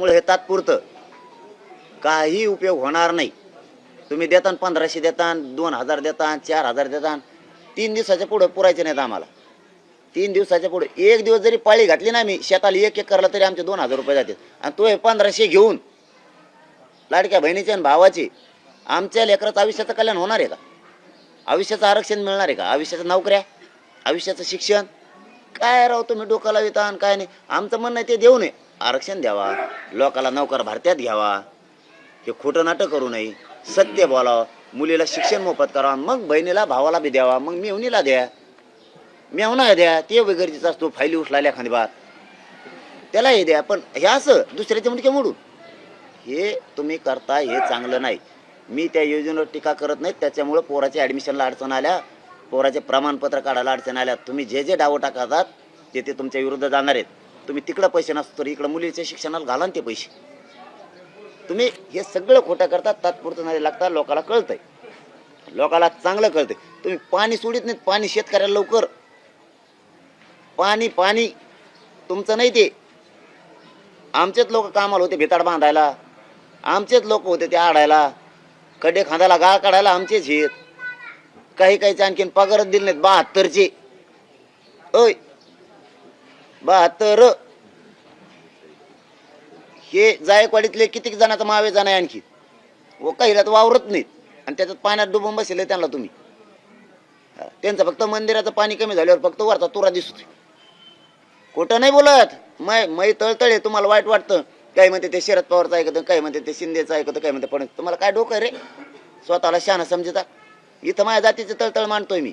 त्यामुळे हे तात्पुरतं. काही उपयोग होणार नाही. तुम्ही देतान पंधराशे देतान दोन हजार देतान चार हजार देतान तीन दिवसाच्या पुढं पुरायचे नाहीत आम्हाला. तीन दिवसाच्या पुढे एक दिवस जरी पाळी घातली ना मी शेताला एक एक करला तरी आमचे दोन हजार रुपये जातील आणि तो हे पंधराशे घेऊन लाडक्या बहिणीचे आणि भावाचे आमच्या लेकराचं आयुष्याचं कल्याण होणार आहे का? आयुष्याचं आरक्षण मिळणार आहे का? आयुष्याच्या नोकऱ्या आयुष्याचं शिक्षण? काय राव तुम्ही डोक्याला वितान काय नाही? आमचं म्हणणं आहे ते देऊ नये. आरक्षण द्यावा लोकाला नोकर भारत्यात घ्यावा. हे खोटं नाटक करू नये. सत्य बोलावं. मुलीला शिक्षण मोफत करावं. मग बहिणीला भावाला बी द्यावा. मग मेवणीला द्या. मेवणा द्या. ते वगैरेच असतो. फायली उचलायला एखादी त्याला हे द्या. पण हे असं दुसऱ्याचे मुंडके मोडून. हे तुम्ही करता हे चांगलं नाही. मी त्या योजनेवर टीका करत नाही. त्याच्यामुळं पोराच्या ॲडमिशनला अडचण आल्या. पोराचे प्रमाणपत्र काढायला अडचण आल्या. तुम्ही जे जे डावं टाकतात ते ते तुमच्या विरुद्ध जाणार आहेत. तुम्ही तिकडं पैसे नसतो तर इकडं मुलीच्या शिक्षणाला घाला ते पैसे. तुम्ही हे सगळं खोटं करता तात्पुरतं नाही लागता लोकाला कळतंय. लोकाला चांगलं कळतंय. तुम्ही पाणी सोडित नाहीत पाणी शेतकऱ्याला लवकर. पाणी पाणी तुमचं नाही ते. आमचेच लोक कामाला होते भिताड बांधायला. आमचेच लोक होते ते आडायला. कडे खांदायला गाळ काढायला आमचेच आहेत. काही काहीचे आणखीन पगारच दिले नाहीत बहात्तरचे. ओय बहात्तर. हे जायकवाडीतले किती जणांचा महावे जाण आहे आणखी? व काहीला तर वावरत नाहीत. आणि त्याच्यात पाण्यात डुबून बसले त्यांना तुम्ही. त्यांचं फक्त मंदिराचं पाणी कमी झाल्यावर फक्त वरचा तुरा दिसतो खोटं नाही बोलत. मै मै तळतळे तुम्हाला वाईट वाटतं. काही म्हणते ते शरद पवारचं ऐकतं काही म्हणते ते शिंदेचं ऐकतं काही म्हणते पण तुम्हाला काय डोकं रे? स्वतःला शहाणा समजता. इथं माझ्या जातीचं तळतळ मानतोय मी.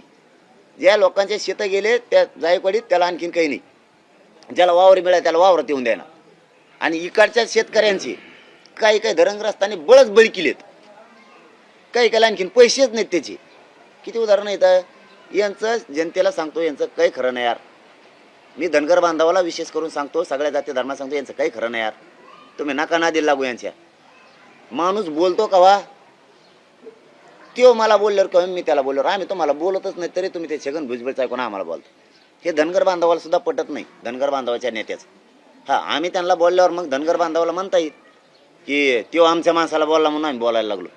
ज्या लोकांचे शेतं गेले त्या जायकवाडीत त्याला आणखीन काही नाही. ज्याला वावर मिळाला त्याला वावरात येऊन द्यायला आणि इकडच्या शेतकऱ्यांची काही काही धरणग्रस्तांनी बळच बळी केलेत. काही काही आणखीन पैसेच नाहीत त्याचे. किती उदाहरणं येतं यांचं जनतेला सांगतो यांचं काही खरं नाही यार. मी धनगर बांधवाला विशेष करून सांगतो सगळ्या जाती धर्माला सांगतो यांचं काही खरं नाही यार. तुम्ही नका ना दिला लागू यांच्या. माणूस बोलतो का त्यो मला बोलल्यावर किंवा मी त्याला बोलल्यावर आम्ही तुम्हाला बोलतच नाही तरी तुम्ही ते छगन भुजबळ ऐकून आम्हाला बोलतो. हे धनगर बांधवाला सुद्धा पटत नाही धनगर बांधवाच्या नेत्याचं. हा आम्ही त्यांना बोलल्यावर मग धनगर बांधवाला म्हणता येईल की तो आमच्या माणसाला बोलला म्हणून आम्ही बोलायला लागलो.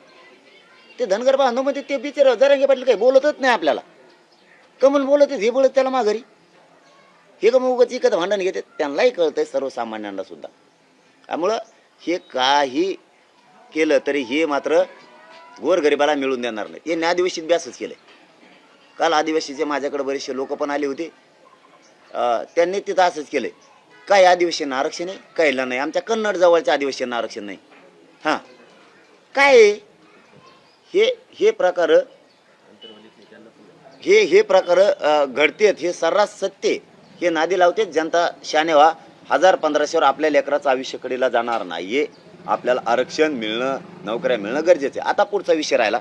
ते धनगर बांधव म्हणजे ते बिचार जरांगे पाटील काही बोलतच नाही आपल्याला. कमल बोलत हे बोलत त्याला माघारी. हे का मग उगाच इकत भांडण घेते त्यांनाही कळतंय सर्वसामान्यांना सुद्धा. त्यामुळं हे काही केलं तरी हे मात्र गोरगरिबाला मिळून देणार नाही. हे आदिवासीत बी असंच आहे काल आदिवासीचे माझ्याकडे बरेचसे लोक पण आले होते त्यांनी तिथं असंच केलंय. काही आदिवासींना आरक्षण आहे काहीला नाही. आमच्या कन्नड जवळच्या आदिवासींना आरक्षण नाही. हां. काय हे हे प्रकार हे हे प्रकार घडतेत हे सर्रास सत्य हे नादी लावते जनता शानेवा. हजार पंधराशेवर आपल्या लेकराचं आयुष्य कडेला जाणार नाहीये. आपल्याला आरक्षण मिळणं नोकऱ्या मिळणं गरजेचं आहे. आता पुढचा विषय राहिला.